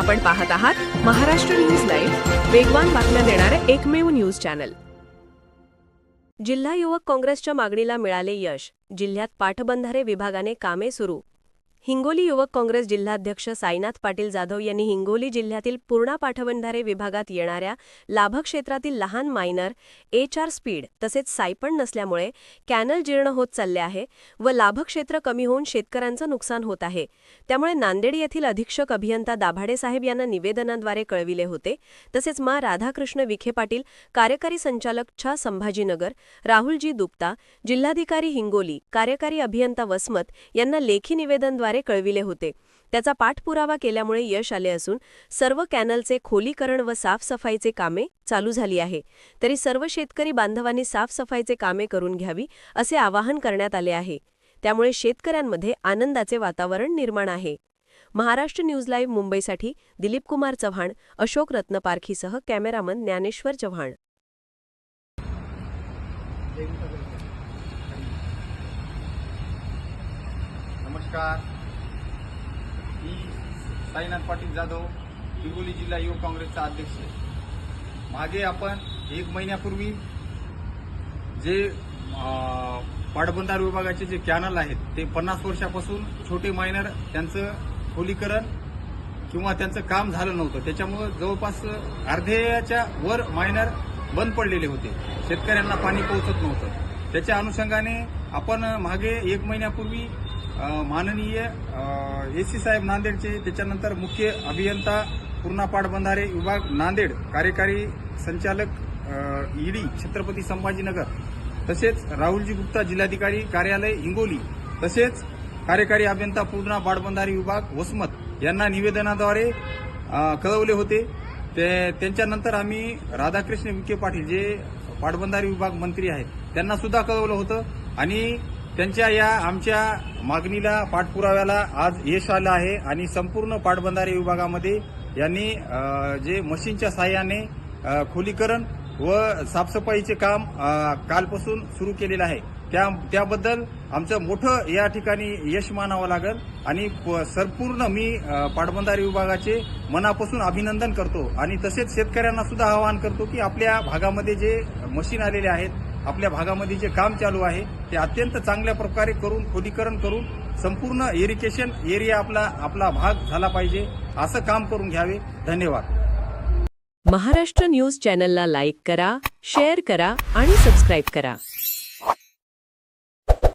आपण पाहत आहात महाराष्ट्र न्यूज लाईव्ह वेगवान बातम्या देणारे एकमेव न्यूज चॅनल. जिल्हा युवक काँग्रेसच्या मागणीला मिळाले यश. जिल्ह्यात पाटबंधारे विभागाने कामे सुरू. हिंगोली युवक काँग्रेस जिल्हाध्यक्ष साईनाथ पाटील जाधव यांनी हिंगोली जिल्ह्यातील पूर्णा पाठवंधारे विभागात येणाऱ्या लाभक्षेत्रातील लहान मायनर एच आर स्पीड तसेच सायपण नसल्यामुळे कॅनल जीर्ण होत चालले आहे व लाभक्षेत्र कमी होऊन शेतकऱ्यांचं नुकसान होत आहे. त्यामुळे नांदेड येथील अधीक्षक अभियंता दाभाडे साहेब यांना निवेदनाद्वारे कळविले होते. तसेच मा. राधाकृष्ण विखे पाटील कार्यकारी संचालक छा. संभाजीनगर राहुलजी दुप्ता जिल्हाधिकारी हिंगोली कार्यकारी अभियंता वसमत यांना लेखी निवेदनद्वारे कळविले होते. त्याचा पाठपुरावा केल्यामुळे यश आले असून सर्व कॅनलचे खोलीकरण व साफसफाईचे कामे चालू झाली आहे. तरी सर्व शेतकरी बांधवांनी साफसफाईचे कामे करून घ्यावी असे आवाहन करण्यात आले आहे. त्यामुळे शेतकऱ्यांमध्ये आनंदाचे वातावरण निर्माण आहे. महाराष्ट्र न्यूज लाईव्ह मुंबईसाठी दिलीप कुमार चव्हाण अशोक रत्नपारखीसह कॅमेरामन ज्ञानेश्वर चव्हाण. नमस्कार. मी साईनाथ पाटील जाधव हिंगोली जिल्हा युवक काँग्रेसचा अध्यक्ष मागे आपण एक महिन्यापूर्वी जे पाटबंधार विभागाचे जे कॅनल आहेत ते पन्नास वर्षापासून छोटे मायनर त्यांचं खोलीकरण किंवा त्यांचं काम झालं नव्हतं. त्याच्यामुळं जवळपास अर्ध्याच्या वर मायनर बंद पडलेले होते. शेतकऱ्यांना पाणी पोहोचत नव्हतं. त्याच्या अनुषंगाने आपण मागे एक महिन्यापूर्वी माननीय ए सी साहेब नांदेडचे त्याच्यानंतर मुख्य अभियंता पूर्णा पाटबंधारे विभाग नांदेड कार्यकारी संचालक ईडी छत्रपती संभाजीनगर तसेच राहुलजी गुप्ता जिल्हाधिकारी कार्यालय हिंगोली तसेच कार्यकारी अभियंता पूर्णा पाटबंधारे विभाग वसमत यांना निवेदनाद्वारे कळवले होते. ते त्यांच्यानंतर आम्ही राधाकृष्ण विखे पाटील जे पाटबंधारे विभाग मंत्री आहेत त्यांना सुद्धा कळवलं होतं. आणि त्यांच्या या आमच्या मागणीला पाठपुराव्याला आज यश आलं आहे आणि संपूर्ण पाटबंधारे विभागामध्ये यांनी जे मशीनच्या साहाय्याने खोलीकरण व साफसफाईचे काम कालपासून सुरू केलेलं आहे. त्या त्याबद्दल आमचं मोठं या ठिकाणी यश मानावं लागेल आणि प- संपूर्ण मी पाटबंधारे विभागाचे मनापासून अभिनंदन करतो. आणि तसेच शेतकऱ्यांना सुद्धा आवाहन करतो की आपल्या भागामध्ये जे मशीन आलेले आहेत आपल्या भागामध्ये जे काम चालू आहे ते अत्यंत चांगल्या प्रकारे करून खोलीकरण करून संपूर्ण इरिगेशन एरिया आपला आपला भाग झाला पाहिजे असं काम करून घ्यावे. धन्यवाद. महाराष्ट्र न्यूज चॅनलला लाईक करा शेअर करा आणि सबस्क्राईब करा.